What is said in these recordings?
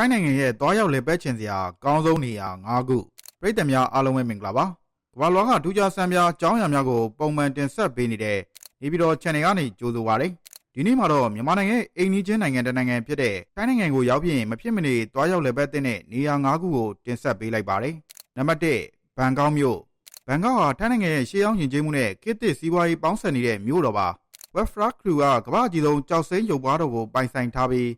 ထိုင်းနိုင်ငံရဲ့သွားရောက်လေပတ်ချင်စရာအကောင်းဆုံးနေရာ၅ခုပြည်သက်များအားလုံးပဲမင်္ဂလာပါကမ္ဘာလွှားကထူးခြားစံပြားအကြောင်းအရာများကိုပုံမှန်တင်ဆက်ပေးနေတဲ့နေပြည်တော် channel ကနေကြိုဆိုပါရစေဒီနေ့မှာတော့မြန်မာနိုင်ငံရဲ့အိမ်နီးချင်းနိုင်ငံတစ်နိုင်ငံဖြစ်တဲ့ထိုင်းနိုင်ငံကိုရောက်ပြီးရင်မဖြစ်မနေသွားရောက်လေပတ်တဲ့နေရာ၅ခုကိုတင်ဆက်ပေးလိုက်ပါတယ်နံပါတ်1ဘန်ကောက်မြို့ဘန်ကောက်ဟာထိုင်းနိုင်ငံရဲ့ရှေးဟောင်းယဉ်ကျေးမှုနဲ့ခေတ်သစ်စီးပွားရေးပေါင်းစပ်နေတဲ့မြို့တော်ပါ Webfra Crew ကကမ္ဘာ့အကြီးဆုံးကြောက်စိမ်းရုပ်ပွားတော်ကိုပိုင်ဆိုင်ထားပြီး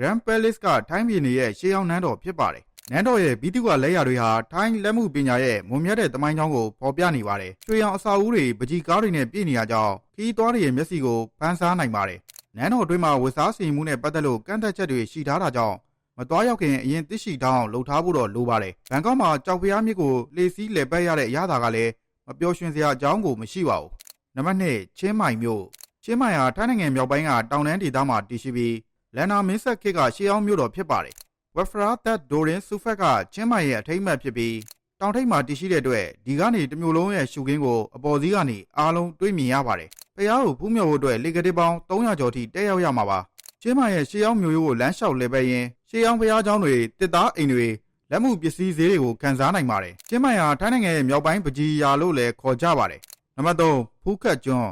Grand Palace ကထိုင်းပြည်နယ်ရဲ့ရှေးဟောင်းနန်းတော်ဖြစ်ပါတယ်။နန်းတော်ရဲ့ဘီတုကလက်ရာတွေဟာထိုင်းလက်မှုပညာရဲ့မွန်မြတ်တဲ့တမိုင်းကြောင်းကိုဖော်ပြနေပါတယ်။ရွှေရောင်အစာအုပ်တွေပကြီးကားတွေနဲ့ပြည့်နေရကြောင်းခီးသွားတွေရဲ့မျက်စိကိုဖန်ဆားနိုင်ပါတယ်။နန်းတော်အတွင်းမှာဝတ်စားစီမှုနဲ့ပတ်သက်လို့ကန့်သက်ချက်တွေရှိထားတာကြောင့်မသွားရောက်ခင်အရင်သိရှိတောင်းလှုပ်ထားဖို့တော့လိုပါတယ်။ဘန်ကောက်မှာကြောက်ဖျားမြစ်ကိုလေစီးလေပတ်ရတဲ့အရသာကလည်းမပျော်ရွှင်စရာအကြောင်းကိုမရှိပါဘူး။နံပါတ်2ချင်းမိုင်မြို့ချင်းမိုင်ဟာထိုင်းနိုင်ငံမြောက်ပိုင်းကတောင်တန်းဒေသမှာတည်ရှိပြီး လန်နာမင်းဆက်ခေတ်ကရှေးအောင်မြို့တော်ဖြစ်ပါတယ်။ဝက်ဖရာသက်ဒိုရင်ဆူဖက်ကချင်းမိုင်ရဲ့အထိမ့်မှတ်ဖြစ်ပြီးတောင်ထိပ်မှာတည်ရှိတဲ့အတွက်ဒီကနေတစ်မျိုးလုံးရဲ့ရှုခင်းကိုအပေါ်စီးကနေအားလုံးတွေ့မြင်ရပါတယ်။ဖျားကိုဖူးမြော်ဖို့အတွက်လေကတိပေါင်း300ကျော်ထိတက်ရောက်ရမှာပါ။ချင်းမိုင်ရဲ့ရှေးအောင်မြို့ရိုးကိုလမ်းလျှောက်လဲပဲရင်ရှေးအောင်ဖျားเจ้าတွေတစ်သားအိမ်တွေလက်မှုပစ္စည်းဈေးတွေကိုကန်စားနိုင်ပါတယ်။ချင်းမိုင်ဟာထိုင်းနိုင်ငံရဲ့မြောက်ပိုင်းပကြီးရာလို့လည်းခေါ်ကြပါတယ်။နံပါတ်3ဖူးခတ်ကျွန်း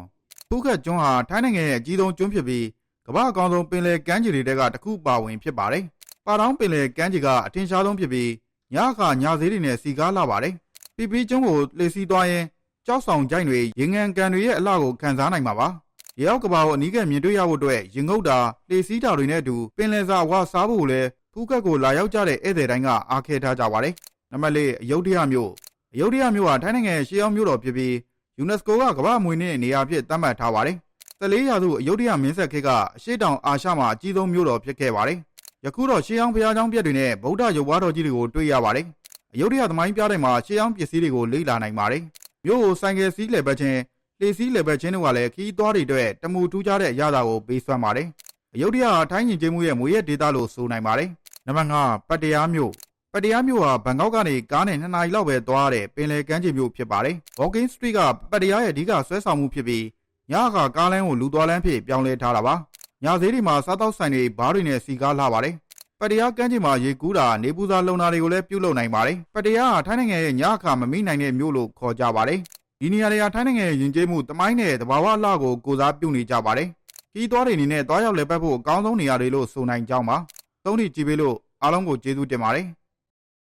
ဖူးခတ်ကျွန်းဟာထိုင်းနိုင်ငံရဲ့အကြီးဆုံးကျွန်းဖြစ်ပြီး ကမ္ဘာအကောင်ဆုံးပင်လယ်ကမ်းခြေတွေတဲကတစ်ခုပါဝင်ဖြစ်ပါတယ်။ပါတောင်းပင်လယ်ကမ်းခြေကအထင်ရှားဆုံးဖြစ်ပြီးညအခါညဈေးတွေနဲ့စီကားလာပါတယ်။ပီပီကျွန်းကိုလှည့်စီးသွားရင်ကြောက်ဆောင်ကြိုင်တွေရေငန်ကန်တွေရဲ့အလှကိုခံစားနိုင်မှာပါ။ရေအောက်ကဘာကိုအနီးကမြင်တွေ့ရဖို့အတွက်ရင်ငုတ်တာလှည့်စီးတာတွေနဲ့အတူပင်လယ်စာဝါစားဖို့လည်းဖူးခတ်ကိုလာရောက်ကြတဲ့ဧည့်သည်တိုင်းကအားခဲထားကြပါတယ်။နံပါတ်၄အယုဒ္ဓယမြို့အယုဒ္ဓယမြို့ဟာထိုင်းနိုင်ငံရဲ့ရှေးဟောင်းမြို့တော်ဖြစ်ပြီး UNESCO ကကမ္ဘာ့အမွေအနှစ်နေရာအဖြစ်သတ်မှတ်ထားပါတယ်။ တလေးရာစုအယုဒ္ဓယမင်းဆက်ခေတ်ကအရှိတောင်အာရှမှာအကြီးဆုံးမြို့တော်ဖြစ်ခဲ့ပါတယ်။ယခုတော့ရှေးဟောင်းဘုရားကျောင်းပြက်တွေနဲ့ဗုဒ္ဓရုပ်ဝါတော်ကြီးတွေကိုတွေ့ရပါတယ်။အယုဒ္ဓယသမိုင်းပြတဲ့မှာရှေးဟောင်းပစ္စည်းတွေကိုလေ့လာနိုင်ပါတယ်။မြို့ကိုဆိုင်ကယ်စီးလည်ပတ်ခြင်းလေစီးလည်ပတ်ခြင်းတို့ကလည်းခီးသွားတွေအတွက်တမူထူးခြားတဲ့အရာသာကိုပေးစွမ်းပါတယ်။အယုဒ္ဓယဟာထိုင်းရင်ကျေးမှုရဲ့မွေရဒေသလို့ဆိုနိုင်ပါတယ်။နံပါတ်5ပတ်တရားမြို့ပတ္တရားမြို့ဟာဘန်ကောက်ကနေကားနဲ့2နာရီလောက်ပဲသွားတဲ့ပင်လယ်ကမ်းခြေမြို့ဖြစ်ပါတယ်။ Walking Street ကပတ္တရားရဲ့အဓိကဆွဲဆောင်မှုဖြစ်ပြီး ညအခါကားလမ်းကိုလူသွားလမ်းဖြစ်ပြောင်းလဲထားတာပါ။ညဈေးတွေမှာစားတောက်ဆိုင်တွေဘားတွေနဲ့စီကားလာပါတယ်။ပတ္တရားကမ်းခြေမှာရေကူးတာနေပူစာလုံတာတွေကိုလည်းပြုလုပ်နိုင်ပါတယ်။ပတ္တရားဟာထိုင်းနိုင်ငံရဲ့ညအခါမမိနိုင်တဲ့မြို့လို့ခေါ်ကြပါတယ်။ဒီနေရာတွေဟာထိုင်းနိုင်ငံရဲ့ယဉ်ကျေးမှုတမိုင်းနဲ့တဘာဝလှကိုကိုစားပြုနေကြပါတယ်။ခီးသွားတွေအနေနဲ့သွားရောက်လည်ပတ်ဖို့အကောင်းဆုံးနေရာတွေလို့ဆိုနိုင်ကြောင်းပါ။သုံးထိကြည့်ပေးလို့အားလုံးကိုကျေးဇူးတင်ပါတယ်။